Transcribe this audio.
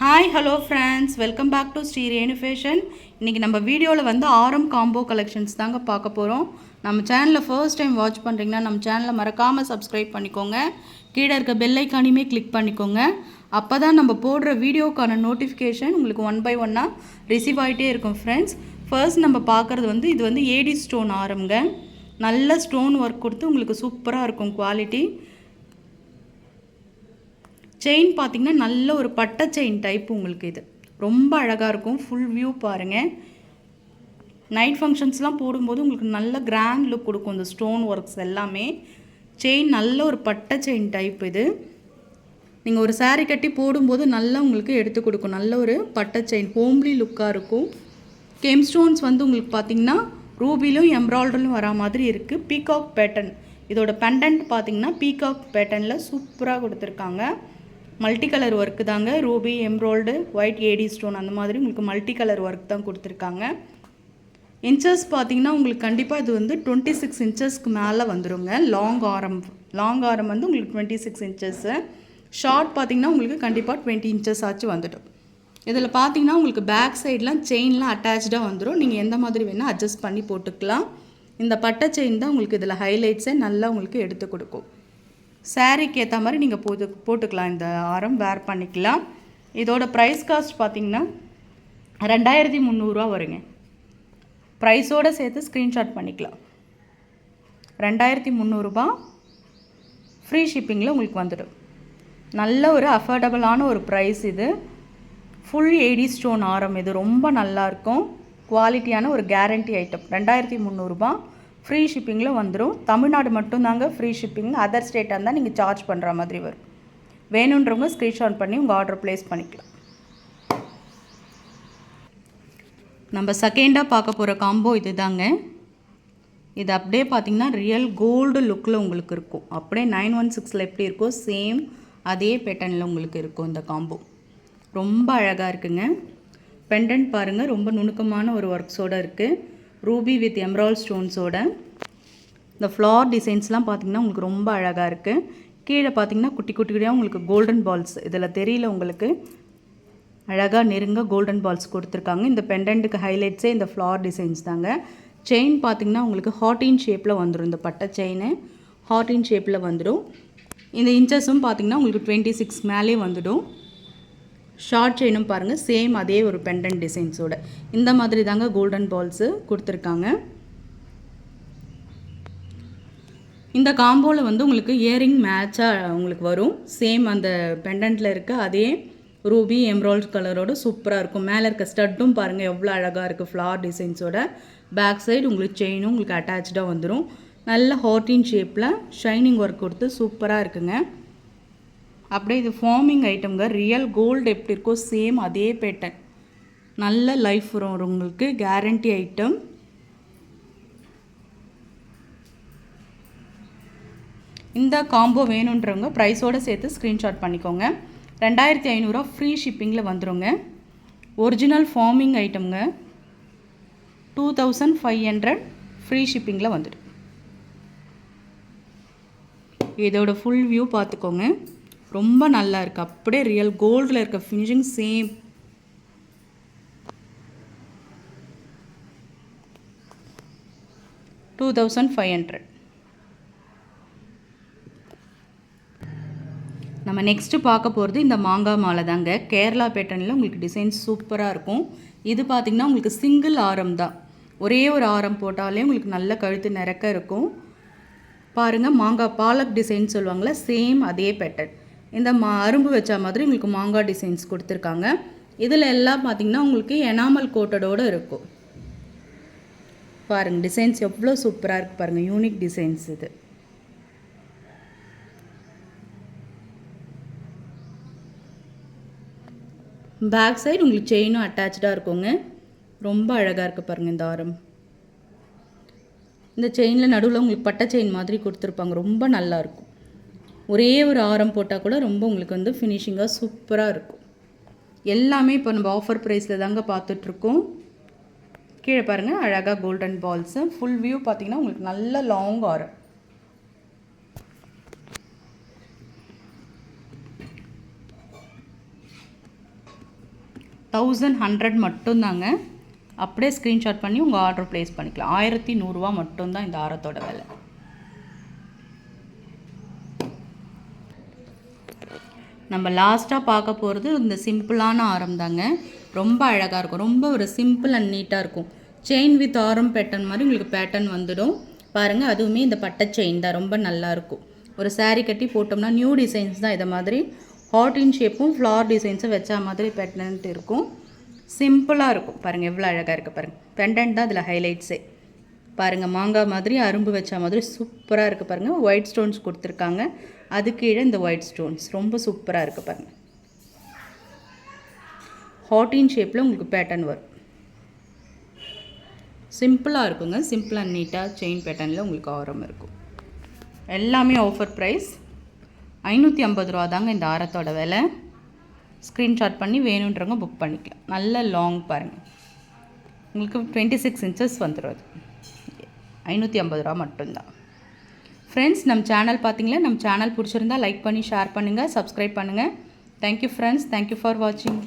Hi hello friends welcome back to Sri Renu fashion இன்றைக்கி நம்ம வீடியோவில் வந்து ஆரம் காம்போ கலெக்ஷன்ஸ் தாங்க பார்க்க போகிறோம் நம்ம சேனலில் ஃபர்ஸ்ட் டைம் வாட்ச் பண்ணுறீங்கன்னா நம்ம சேனலை மறக்காமல் சப்ஸ்கிரைப் பண்ணிக்கோங்க. கீழே இருக்க பெல்லைக்கானையுமே கிளிக் பண்ணிக்கோங்க. அப்போ தான் நம்ம போடுற வீடியோக்கான நோட்டிஃபிகேஷன் உங்களுக்கு ஒன் பை ஒன்னாக ரிசீவ் ஆகிட்டே இருக்கும் ஃப்ரெண்ட்ஸ் ஃபர்ஸ்ட் நம்ம பார்க்குறது வந்து இது வந்து ஏடி ஸ்டோன் ஆரம்ங்க. நல்ல ஸ்டோன் ஒர்க் கொடுத்து உங்களுக்கு சூப்பராக இருக்கும் குவாலிட்டி செயின் பார்த்தீங்கன்னா நல்ல ஒரு பட்டை செயின் டைப் உங்களுக்கு இது. ரொம்ப அழகாக இருக்கும். ஃபுல் வியூ பாருங்கள் நைட் ஃபங்க்ஷன்ஸ்லாம் போடும்போது உங்களுக்கு நல்ல கிராண்ட் லுக் கொடுக்கும் இந்த ஸ்டோன் ஒர்க்ஸ் எல்லாமே. செயின் நல்ல ஒரு பட்டை செயின் டைப் இது. நீங்கள் ஒரு சாரீ கட்டி போடும்போது நல்லா உங்களுக்கு எடுத்து கொடுக்கும். நல்ல ஒரு பட்டை செயின் ஹோம்லி லுக்காக இருக்கும். கேம் ஸ்டோன்ஸ் வந்து உங்களுக்கு பார்த்தீங்கன்னா ரூபிலும் எம்ப்ராய்டரிலும் வரா மாதிரி இருக்குது பீகாக் பேட்டர்ன் இதோட பெண்டன்ட் பார்த்திங்கன்னா பீகாக் பேட்டர்னில் சூப்பராக கொடுத்துருக்காங்க. மல்டி கலர் ஒர்க்கு தாங்க ruby embroidery white AD stone அந்த மாதிரி உங்களுக்கு மல்டி கலர் ஒர்க் தான் கொடுத்துருக்காங்க. இன்ச்சஸ் பார்த்தீங்கன்னா உங்களுக்கு கண்டிப்பாக இது வந்து டுவெண்ட்டி சிக்ஸ் இன்ச்சஸ்க்கு மேலே வந்துருங்க. லாங் ஆரம் லாங் ஆரம் வந்து உங்களுக்கு டுவெண்ட்டி சிக்ஸ் இன்ச்சஸ்ஸு ஷார்ட் பார்த்தீங்கன்னா உங்களுக்கு கண்டிப்பாக டுவெண்ட்டி இன்ச்சஸ் ஆச்சு வந்துடும். இதில் பார்த்தீங்கன்னா உங்களுக்கு பேக் சைட்லாம் செயின்லாம் அட்டாச்சாக வந்துடும் நீங்கள் எந்த மாதிரி வேணால் அட்ஜஸ்ட் பண்ணி போட்டுக்கலாம். இந்த பட்டை செயின் தான் உங்களுக்கு இதில் ஹைலைட்ஸே நல்லா உங்களுக்கு எடுத்து கொடுக்கும். சாரீக்கு ஏற்ற மாதிரி நீங்கள் போட்டு போட்டுக்கலாம். இந்த ஆரம் வேர் பண்ணிக்கலாம். இதோட ப்ரைஸ் காஸ்ட் பார்த்திங்கன்னா ரெண்டாயிரத்தி முந்நூறுரூவா வருங்க. ப்ரைஸோடு சேர்த்து ஸ்க்ரீன்ஷாட் பண்ணிக்கலாம். ரெண்டாயிரத்தி முந்நூறுரூபா ஃப்ரீ ஷிப்பிங்கில் உங்களுக்கு வந்துடும். நல்ல ஒரு அஃபோர்டபுளான ஒரு ப்ரைஸ் இது. ஃபுல் எய்டி ஸ்டோன் ஆரம். இது ரொம்ப நல்லாயிருக்கும் குவாலிட்டியான ஒரு கேரண்டி ஐட்டம் ரெண்டாயிரத்தி முந்நூறுரூபா ஃப்ரீ ஷிப்பிங்கில் வந்துடும் தமிழ்நாடு மட்டும்தாங்க ஃப்ரீ ஷிப்பிங் அதர் ஸ்டேட்டாக இருந்தால் நீங்கள் சார்ஜ் பண்ணுற மாதிரி வரும். வேணுன்றவங்க ஸ்க்ரீன்ஷாட் பண்ணி உங்கள் ஆர்டர் ப்ளேஸ் பண்ணிக்கலாம். நம்ம செகண்டாக பார்க்க போகிற காம்போ இது தாங்க இது அப்படியே பார்த்தீங்கன்னா ரியல் கோல்டு லுக்கில் உங்களுக்கு இருக்கும். அப்படியே நைன் ஒன் சிக்ஸில் எப்படி இருக்கோ சேம் அதே பேட்டர்னில் உங்களுக்கு இருக்கும் இந்த காம்போ ரொம்ப அழகாக இருக்குங்க. பெண்டன்ட் பாருங்கள் ரொம்ப நுணுக்கமான ஒரு ஒர்க்ஸோடு இருக்குது ரூபி வித் எம்ரால் ஸ்டோன்ஸோட. இந்த ஃப்ளார் டிசைன்ஸ்லாம் பார்த்தீங்கன்னா உங்களுக்கு ரொம்ப அழகாக இருக்குது கீழே பார்த்தீங்கன்னா குட்டி குட்டி குட்டியாக உங்களுக்கு கோல்டன் பால்ஸ். இதில் தெரியல உங்களுக்கு. அழகாக நெருங்க கோல்டன் பால்ஸ் கொடுத்துருக்காங்க. இந்த பெண்டண்ட்டுக்கு ஹைலைட்ஸே இந்த ஃப்ளார் டிசைன்ஸ் தாங்க. செயின் பார்த்தீங்கன்னா உங்களுக்கு ஹார்டின் ஷேப்பில் வந்துடும் இந்த பட்டை செயின் ஹார்டின் ஷேப்பில் வந்துடும் இந்த இன்ச்சஸும் பார்த்தீங்கன்னா உங்களுக்கு டுவெண்ட்டி சிக்ஸ் மேலே வந்துடும். ஷார்ட் செயினும் பாருங்கள் சேம் அதே ஒரு பெண்டன்ட் டிசைன்ஸோட இந்த மாதிரி தாங்க கோல்டன் பால்ஸு கொடுத்துருக்காங்க. இந்த காம்போவில் வந்து உங்களுக்கு இயரிங் மேட்சாக உங்களுக்கு வரும். சேம் அந்த பெண்டன்ட்டில் இருக்க அதே ரூபி எம்ராய்ட் கலரோட சூப்பராக இருக்கும். மேலே இருக்க ஸ்டட்டும் பாருங்கள் எவ்வளோ அழகாக இருக்குது ஃப்ளார் டிசைன்ஸோட பேக் சைடு உங்களுக்கு செயினும் உங்களுக்கு அட்டாச்சாக வந்துடும் நல்ல ஹார்டின் ஷேப்பில் ஷைனிங் ஒர்க் கொடுத்து சூப்பராக இருக்குங்க. அப்படியே இது ஃபார்மிங் ஐட்டம்ங்க ரியல் கோல்டு எப்படி இருக்கோ சேம் அதே பேட்டர்ன் நல்ல லைஃப் வரும் உங்களுக்கு கேரண்டி ஐட்டம் இந்த காம்போ வேணுன்றவங்க ப்ரைஸோடு சேர்த்து ஸ்க்ரீன்ஷாட் பண்ணிக்கோங்க. ரெண்டாயிரத்தி ஐநூறுரூவா ஃப்ரீ ஷிப்பிங்கில் வந்துடுங்க original forming ஐட்டம்ங்க two thousand five hundred free ஷிப்பிங்கில் வந்துடும் இதோட ஃபுல் வியூ பார்த்துக்கோங்க ரொம்ப நல்லா இருக்குது அப்படியே ரியல் கோல்டில் இருக்க finishing same two thousand five hundred நம்ம நெக்ஸ்ட்டு பார்க்க போகிறது இந்த மாங்காய் மாலை தாங்க. கேரளா பேட்டர்னில் உங்களுக்கு டிசைன் சூப்பராக இருக்கும். இது பார்த்திங்கன்னா உங்களுக்கு சிங்கிள் ஆரம் தான். ஒரே ஒரு ஆரம் போட்டாலே உங்களுக்கு நல்ல கழுத்து நிறக்க இருக்கும். பாருங்கள் மாங்காய் பாலக் டிசைன் சொல்லுவாங்கள்ல சேம் அதே பேட்டர்ன் இந்த மா அரும்பு வச்ச மாதிரி உங்களுக்கு மாங்காய் டிசைன்ஸ் கொடுத்துருக்காங்க. இதில் எல்லாம் பார்த்திங்கன்னா உங்களுக்கு எனாமல் கோட்டடோடு இருக்கும். பாருங்கள் டிசைன்ஸ் எவ்வளோ சூப்பராக இருக்குது பாருங்கள் யூனிக் டிசைன்ஸ் இது. பேக் சைடு உங்களுக்கு செயினும் அட்டாச்சாக இருக்குங்க. ரொம்ப அழகாக இருக்குது பாருங்கள் இந்த ஆரம். இந்த செயினில் நடுவில் உங்களுக்கு பட்டை செயின் மாதிரி கொடுத்துருப்பாங்க. ரொம்ப நல்லாயிருக்கும் ஒரே ஒரு ஆரம் போட்டால் கூட ரொம்ப உங்களுக்கு வந்து ஃபினிஷிங்காக சூப்பராக இருக்கும். எல்லாமே இப்போ நம்ம ஆஃபர் ப்ரைஸில் தாங்க பார்த்துட்ருக்கோம். கீழே பாருங்கள் அழகாக கோல்டன் பால்ஸு ஃபுல் வியூ பார்த்தீங்கன்னா உங்களுக்கு நல்ல லாங் ஆரம். தௌசண்ட் ஹண்ட்ரட் மட்டும்தாங்க. அப்படியே ஸ்க்ரீன்ஷாட் பண்ணி உங்கள் ஆர்டர் ப்ளேஸ் பண்ணிக்கலாம். ஆயிரத்தி நூறுரூவா மட்டும்தான் இந்த ஆரத்தோட விலை. நம்ம லாஸ்ட்டாக பார்க்க போகிறது இந்த சிம்பிளான ஆரம் தாங்க. ரொம்ப அழகாக இருக்கும். ரொம்ப ஒரு சிம்பிள் அண்ட் நீட்டாக இருக்கும். செயின் வித் ஆரம் பேட்டர்ன் மாதிரி உங்களுக்கு பேட்டர்ன் வந்துடும். பாருங்கள் அதுவுமே இந்த பட்டை செயின் தான். ரொம்ப நல்லாயிருக்கும் ஒரு சாரீ கட்டி போட்டோம்னா நியூ டிசைன்ஸ் தான் இதை மாதிரி. ஹாட்டின் ஷேப்பும் ஃப்ளார் டிசைன்ஸும் வச்ச மாதிரி பேட்டர்ன்ட்டு இருக்கும். சிம்பிளாக இருக்கும். பாருங்கள் எவ்வளோ அழகாக இருக்குது பாருங்கள் பெண்டன்ட் தான் இதில் ஹைலைட்ஸே பாருங்கள் மாங்காய் மாதிரி அரும்பு வச்ச மாதிரி சூப்பராக இருக்குது பாருங்கள் ஒயிட் ஸ்டோன்ஸ் கொடுத்துருக்காங்க. அது கீழே இந்த ஒயிட் ஸ்டோன்ஸ் ரொம்ப சூப்பராக இருக்குது பாருங்கள் ஹார்டின் ஷேப்பில் உங்களுக்கு பேட்டர்ன் வரும். சிம்பிளாக இருக்குங்க. சிம்பிள் அண்ட் நீட்டாக செயின் பேட்டர்னில் உங்களுக்கு ஆரம் இருக்கும். எல்லாமே ஆஃபர் ப்ரைஸ் ஐநூற்றி ஐம்பது ரூபா தாங்க இந்த ஆரத்தோட விலை. ஸ்க்ரீன்ஷாட் பண்ணி வேணுன்றவங்க புக் பண்ணிக்கலாம். நல்ல லாங் பாருங்கள் உங்களுக்கு டுவெண்ட்டி சிக்ஸ் இன்ச்சஸ் வந்துடும் அது. ஐநூற்றி ஐம்பது ரூபா மட்டும்தான். ஃப்ரெண்ட்ஸ் நம்ம சேனல் பார்த்தீங்களா நம்ம சேனல் பிடிச்சிருந்தா லைக் பண்ணி ஷேர் பண்ணுங்கள் சப்ஸ்கிரைப் பண்ணுங்கள் தேங்க்யூ ஃப்ரெண்ட்ஸ் தேங்க்யூ ஃபார் வாட்சிங்